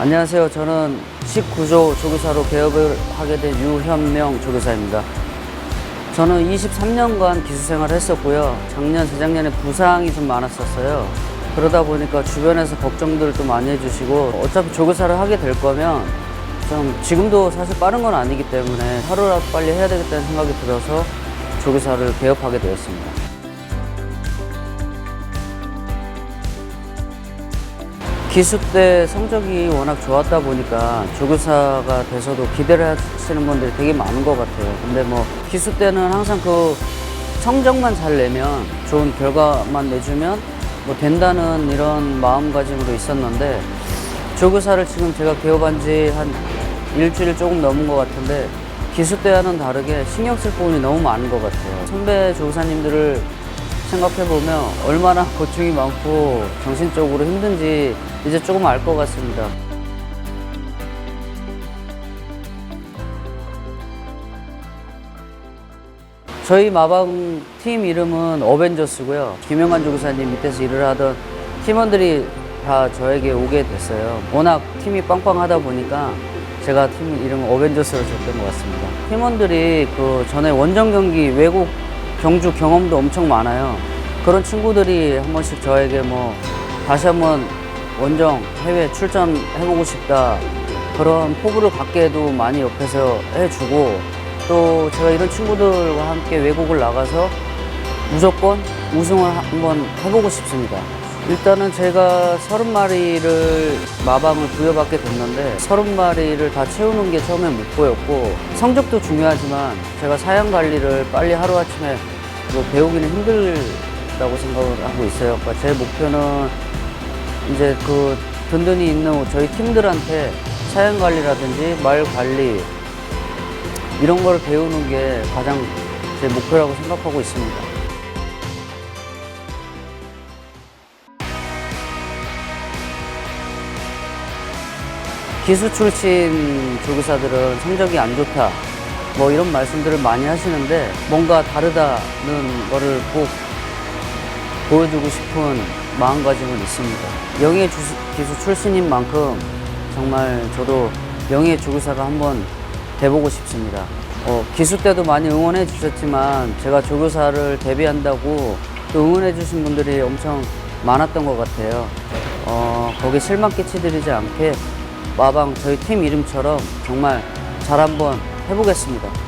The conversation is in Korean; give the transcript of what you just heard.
안녕하세요. 저는 19조 조교사로 개업을 하게 된 유현명 조교사입니다. 저는 23년간 기수 생활을 했었고요. 작년, 재작년에 부상이 좀 많았었어요. 그러다 보니까 주변에서 걱정들을 또 많이 해주시고 어차피 조교사를 하게 될 거면 좀 지금도 사실 빠른 건 아니기 때문에 하루라도 빨리 해야 되겠다는 생각이 들어서 조교사를 개업하게 되었습니다. 기수 때 성적이 워낙 좋았다 보니까 조교사가 돼서도 기대를 하시는 분들이 되게 많은 것 같아요. 근데 뭐 기수 때는 항상 그 성적만 잘 내면 좋은 결과만 내주면 뭐 된다는 이런 마음가짐으로 있었는데 조교사를 지금 제가 개업한 지 한 일주일 조금 넘은 것 같은데 기수 때와는 다르게 신경 쓸 부분이 너무 많은 것 같아요. 선배 조교사님들을 생각해 보면 얼마나 고충이 많고 정신적으로 힘든지 이제 조금 알 것 같습니다. 저희 마방 팀 이름은 어벤져스고요. 김영관 조교사님 밑에서 일을 하던 팀원들이 다 저에게 오게 됐어요. 워낙 팀이 빵빵하다 보니까 제가 팀 이름을 어벤져스로 줬던 것 같습니다. 팀원들이 그 전에 원정 경기 외국 경주 경험도 엄청 많아요. 그런 친구들이 한 번씩 저에게 뭐 다시 한번 원정 해외 출전해보고 싶다 그런 포부를 갖게도 많이 옆에서 해주고 또 제가 이런 친구들과 함께 외국을 나가서 무조건 우승을 한번 해보고 싶습니다. 일단은 제가 서른 마리를 마방을 부여받게 됐는데 서른 마리를 다 채우는 게 처음에 목표였고 성적도 중요하지만 제가 사양 관리를 빨리 하루아침에 뭐 배우기는 힘들다고 생각을 하고 있어요. 그러니까 제 목표는 이제 그 든든히 있는 저희 팀들한테 사양 관리라든지 말 관리 이런 걸 배우는 게 가장 제 목표라고 생각하고 있습니다. 기수 출신 조교사들은 성적이 안 좋다. 뭐 이런 말씀들을 많이 하시는데 뭔가 다르다는 거를 꼭 보여주고 싶은 마음가짐은 있습니다. 영예 기수 출신인 만큼 정말 저도 영예 조교사가 한번 돼보고 싶습니다. 어, 기수 때도 많이 응원해 주셨지만 제가 조교사를 데뷔한다고 또 응원해 주신 분들이 엄청 많았던 것 같아요. 어, 거기 실망 끼치드리지 않게 마방 저희 팀 이름처럼 정말 잘 한번 해보겠습니다.